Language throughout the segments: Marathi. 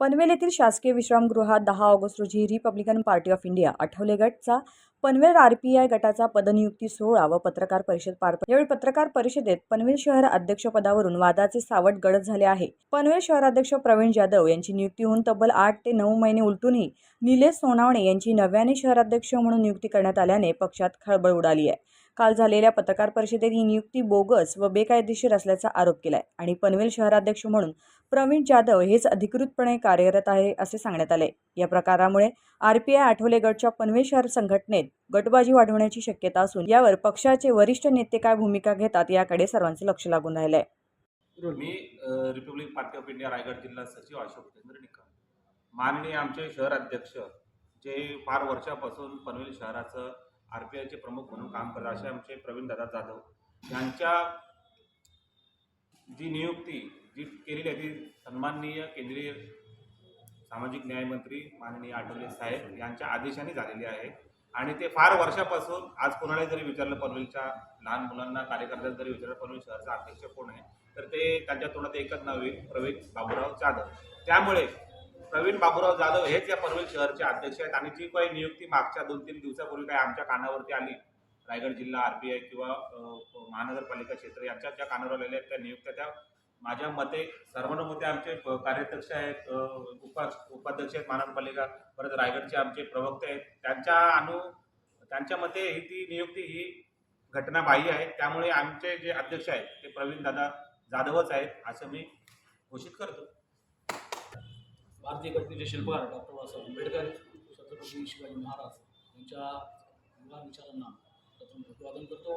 पनवेल येथील शासकीय विश्रामगृहात दहा ऑगस्ट रोजी Republican Party of India Athawale गटचा Panvel R P I गटाचा पदनियुक्ती सोहळा व पत्रकार परिषद पार पडली. यावेळी पत्रकार परिषदेत पनवेल शहर अध्यक्षपदावरून वादाचे सावट गडद झाले आहे. पनवेल शहराध्यक्ष प्रवीण जाधव यांची नियुक्ती होऊन तब्बल आठ ते नऊ महिने उलटूनही निलेश सोनावणे यांची नव्याने शहराध्यक्ष म्हणून नियुक्ती करण्यात आल्याने पक्षात खळबळ उडाली आहे. काल झालेल्या पत्रकार परिषदेत ही नियुक्ती बोगस व बेकायदेशीर असल्याचा आरोप केलाय. आणि पनवेल शहराध्यक्ष म्हणून प्रवीण जाधव हेच अधिकृतपणे कार्यरत आहे असे सांगण्यात आले. या प्रकारामुळे आर पी आय आठवले गटच्या पनवेल शहर संघटनेत गटबाजी वाढवण्याची शक्यता असून यावर पक्षाचे वरिष्ठ नेते काय भूमिका घेतात याकडे सर्वांचे लक्ष लागून राहिले आहे मी Republic Party of India Raigad जिल्हा सचिव अशोक चंद्र माननीय आमचे शहर अध्यक्ष जे फार वर्षापासून पनवेल शहराचं आर पी आयचे प्रमुख म्हणून काम करतात असे आमचे प्रवीण दादा जाधव. यांच्या जी नियुक्ती जी केलेली आहे ती सन्माननीय केंद्रीय सामाजिक न्यायमंत्री माननीय आठवले साहेब यांच्या आदेशाने झालेली आहे. आणि ते फार वर्षापासून आज कोणाला जरी विचारलं पनवेलच्या लहान मुलांना कार्यकर्त्यांना जरी विचारलं पनवेल शहराचा अध्यक्ष कोण आहे? तर ते त्यांच्या तोंडात एकच नाव येईल प्रवीण बाबूराव जाधव. त्यामुळे प्रवीण बाबूराव जाधव हेच या पनवेल शहरचे अध्यक्ष आहेत आणि जी काही नियुक्ती मागच्या दोन तीन दिवसापूर्वी काय आमच्या कानावरती आली रायगड जिल्हा आर आय किंवा महानगरपालिका क्षेत्र यांच्या ज्या कानावर आलेल्या आहेत त्या नियुक्त्या त्या माझ्या मते सर्वानुमते आमचे कार्याध्यक्ष आहेत उपा उपाध्यक्ष आहेत महानगरपालिका परत रायगडचे आमचे प्रवक्ते आहेत. त्यांच्या अनु त्यांच्या मते ही ती नियुक्ती ही घटनाबाह्य आहे. त्यामुळे आमचे जे अध्यक्ष आहेत ते प्रवीण दादा जाधवच आहेत असं मी घोषित करतो. भारतीय घटनेचे शिल्पकार डॉक्टर बाबासाहेब आंबेडकर छत्रपती शिवाजी महाराज यांच्या मुला विचारांना प्रथम अभिवादन करतो.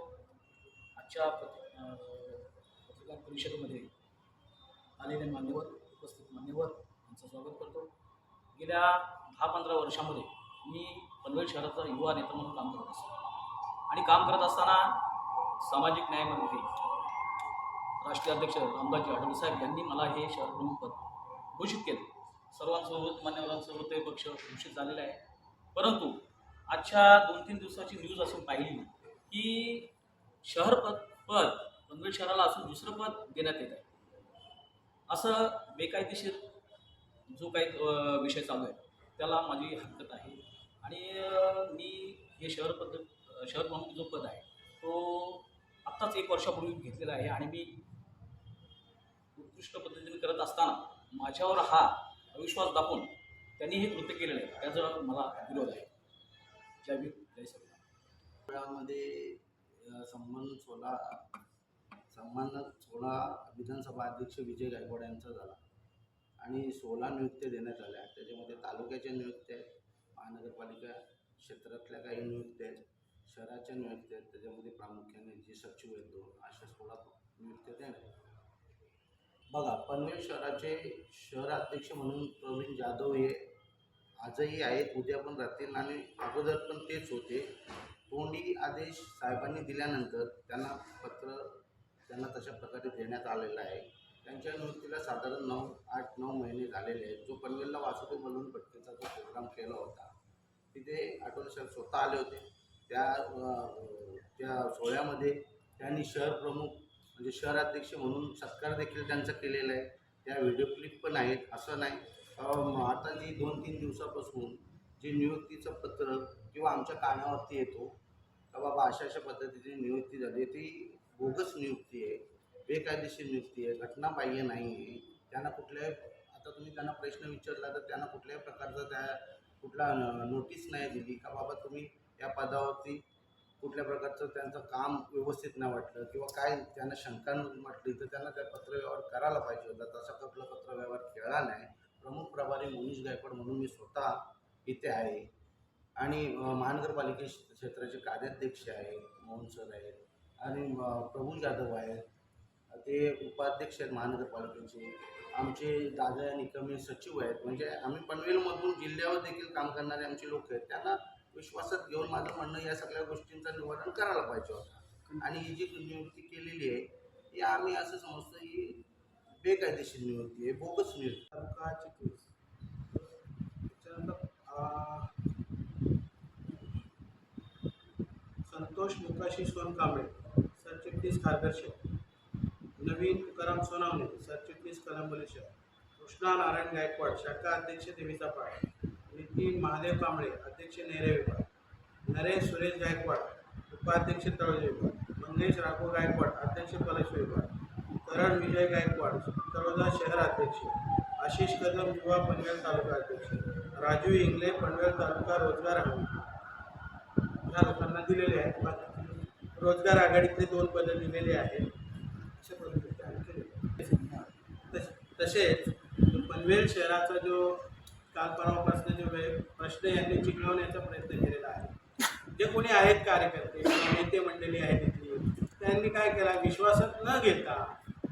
आजच्या पत्रकार परिषदेमध्ये आलेले मान्यवर उपस्थित मान्यवर यांचं स्वागत करतो. गेल्या दहा पंधरा वर्षामध्ये मी पनवेल शहराचा युवा नेता म्हणून काम करत असतो. आणि काम करत असताना सामाजिक न्यायमंत्री राष्ट्रीय अध्यक्ष रामदासजी आठवले साहेब यांनी मला हे शहर प्रमुख पद घोषित केले. सर्वांसोबत मान्यवरांसोबत ते पक्ष घोषित झालेला आहे परंतु आजच्या दोन तीन दिवसाची न्यूज असून पाहिली की शहर पद पद पनवेल शहराला असून दुसरं पद देण्यात येत आहे. असं बेकायदेशीर जो काही विषय चालू आहे त्याला माझी हरकत आहे. आणि मी हे शहर पद शहर प्रमुख जो पद आहे तो आत्ताच एक वर्षापूर्वी घेतलेला आहे. आणि मी उत्कृष्ट पद्धतीने करत असताना माझ्यावर हा अविश्वास दाखवून त्यांनी हे कृत्य केलेलं आहे. त्याचा मला विरोध आहे. जय भीम जय श्रीराम. सोहळ्यामध्ये सन्मान सोळा सन्मान सोळा विधानसभा अध्यक्ष विजय गायकवाड यांचा झाला. आणि सोळा नियुक्त्या देण्यात आल्या. त्याच्यामध्ये तालुक्याच्या नियुक्त्या आहेत महानगरपालिका क्षेत्रातल्या काही नियुक्त्या आहेत शहराच्या नियुक्त्या आहेत त्याच्यामध्ये प्रामुख्याने जे सचिव आहेत दोन अशा सोळा बघा पनवेल शहराचे शहराध्यक्ष म्हणून प्रवीण जाधव हे आजही आहेत. उद्या पण राहतील आणि अगोदर पण तेच होते. तोंडी आदेश साहेबांनी दिल्यानंतर त्यांना पत्र त्यांना तशा प्रकारे देण्यात आलेलं आहे. त्यांच्या नियुक्तीला साधारण नऊ आठ नऊ महिने झालेले आहेत. जो पनवेलला वासुदेव म्हणून भटकेचा जो प्रोग्राम केला होता तिथे आठवले साहेब स्वतः आले होते. त्या त्या सोहळ्यामध्ये त्यांनी शहर प्रमुख म्हणजे शहराध्यक्ष म्हणून सत्कार देखील त्यांचा केलेला आहे. त्या व्हिडिओ क्लिप पण आहेत. असं नाही. आता जी दोन तीन दिवसापासून जे नियुक्तीचं पत्र किंवा आमच्या कानावरती येतो का बाबा अशा अशा पद्धतीची नियुक्ती झाली ती बोगस नियुक्ती आहे बेकायदेशीर नियुक्ती आहे घटनाबाह्य नाही आहे. त्यांना कुठल्याही आता तुम्ही त्यांना प्रश्न विचारला तर त्यांना कुठल्याही प्रकारचा त्या कुठला नोटीस नाही दिली. का बाबा तुम्ही या पदावरती कुठल्या प्रकारचं त्यांचं काम व्यवस्थित नाही वाटलं किंवा काय त्यांना शंका म्हटली तर त्यांना त्या पत्रव्यवहार करायला पाहिजे होता. तसा कुठला पत्रव्यवहार खेळला नाही. प्रमुख प्रभारी मनीष गायकवाड म्हणून मी स्वतः इथे आहे. आणि महानगरपालिके क्षेत्राचे कार्याध्यक्ष आहेत मोहन सर आहेत आणि प्रभू जाधव आहेत. ते उपाध्यक्ष आहेत महानगरपालिकेचे. आमचे दादा निकम सचिव आहेत. म्हणजे आम्ही पनवेलमधून जिल्ह्यावर देखील काम करणारे आमचे लोक आहेत. त्यांना विश्वासात घेऊन माझं म्हणणं या सगळ्या गोष्टींचं निवारण करायला पाहिजे होतं. आणि ही जी नियुक्ती केलेली आहे ही आम्ही असं समजतो ही बेकायदेशीर नियुक्ती आहे बोगस नियुक्ती. तालुका चिखलीस संतोष मुकाशी सोनकांबळे सरचिटणीस खारघर शहर नवीन तुकाराम सोनावणे सरचिटणीस कलंबली शहर कृष्णा नारायण गायकवाड शाखा अध्यक्ष देवीचा पाठ नितीन महादेव कांबळे अध्यक्ष नेरे विभाग. नरेश सुरेश गायकवाड उपाध्यक्ष तळोजे विभाग. मंगेश राघव गायकवाड अध्यक्ष पलश विभाग. करण विजय गायकवाड तळोजा शहर अध्यक्ष. आशिष कदम युवा पनवेल तालुका अध्यक्ष. राजू इंगले पनवेल तालुका रोजगार आघाडी ह्या लोकांना दिलेले आहेत. रोजगार आघाडीतले दोन पदं दिलेली आहेत. तस- तसेच पनवेल शहराचा जो काल परवापासून म्हणजे जे प्रश्न यांनी चिघळवण्याचा प्रयत्न केलेला आहे. जे कोणी आहेत कार्यकर्ते? नेते मंडळी आहेत तिथली त्यांनी काय केला? विश्वासात न घेता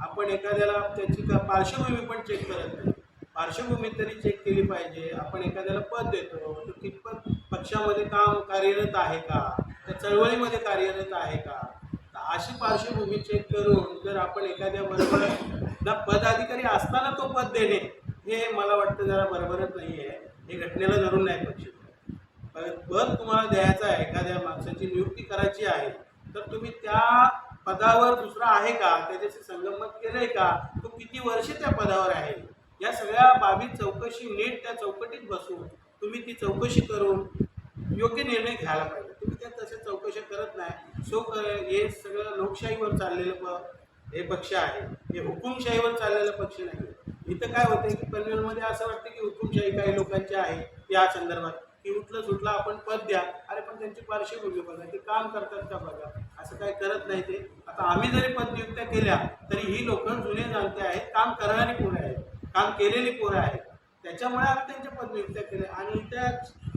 आपण एखाद्याला त्याची का पार्श्वभूमी पण चेक करत नाही. पार्श्वभूमी तरी चेक केली पाहिजे. आपण एखाद्याला पद देतो. तो कितपत पक्षामध्ये काम कार्यरत आहे का? त्या चळवळीमध्ये कार्यरत आहे का? तर अशी पार्श्वभूमी चेक करून जर आपण एखाद्या बरोबर पदाधिकारी असताना तो पद देणे हे मला वाटतं जरा बरोबरच नाही आहे हे घटनेला धरून नाही पक्ष. पद तुम्हाला द्यायचं आहे एखाद्या माणसाची नियुक्ती करायची आहे तर तुम्ही त्या पदावर दुसरा आहे का? त्याच्याशी संगमत केलंय का? तो किती वर्ष त्या पदावर आहे? या सगळ्या बाबी चौकशी नीट त्या चौकटीत बसून तुम्ही ती चौकशी करून योग्य निर्णय घ्यायला पाहिजे. तुम्ही त्या तशा चौकशा करत नाही. सो क- हे सगळं लोकशाहीवर चाललेलं प हे पक्ष आहे. हे हुकुमशाहीवर चाललेलं पक्ष नाही इथं काय होतं की पनवेलमध्ये असं वाटतं की हुकुमशाही काही लोकांची आहे या संदर्भात की उठलं सुटलं आपण पद द्या. अरे पण त्यांची पार्श्वभूमी बघा ते काम करतात का बघा? असं काय करत नाही ते. आता आम्ही जरी पदनियुक्त्या केल्या तरी ही लोक जुने जाणते आहेत काम करणारी पोरं आहेत काम केलेली पोरं आहेत. त्याच्यामुळे आम्ही त्यांच्या पदनियुक्त्या केल्या आणि त्या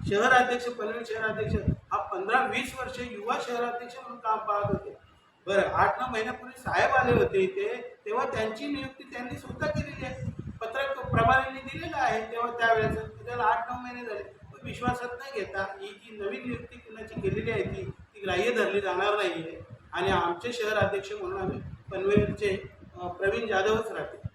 शहर अध्यक्ष पनवेल शहराध्यक्ष हा पंधरा वीस वर्ष युवा शहराध्यक्ष म्हणून काम पाहत होते. बरं आठ नऊ महिन्यापूर्वी साहेब आले होते इथे तेव्हा त्यांची नियुक्ती त्यांनी सुद्धा केलेली आहे. प्रभारींनी दिलेलं आहे तेव्हा त्यावेळेस त्याला आठ नऊ महिने झाले. पण विश्वासात नाही घेता ही जी नवीन नियुक्ती कुणाची केलेली आहे ती ती ग्राह्य धरली जाणार नाही. आहे आणि आमचे शहर अध्यक्ष म्हणून आम्ही पनवेलचे प्रवीण जाधवच राहतील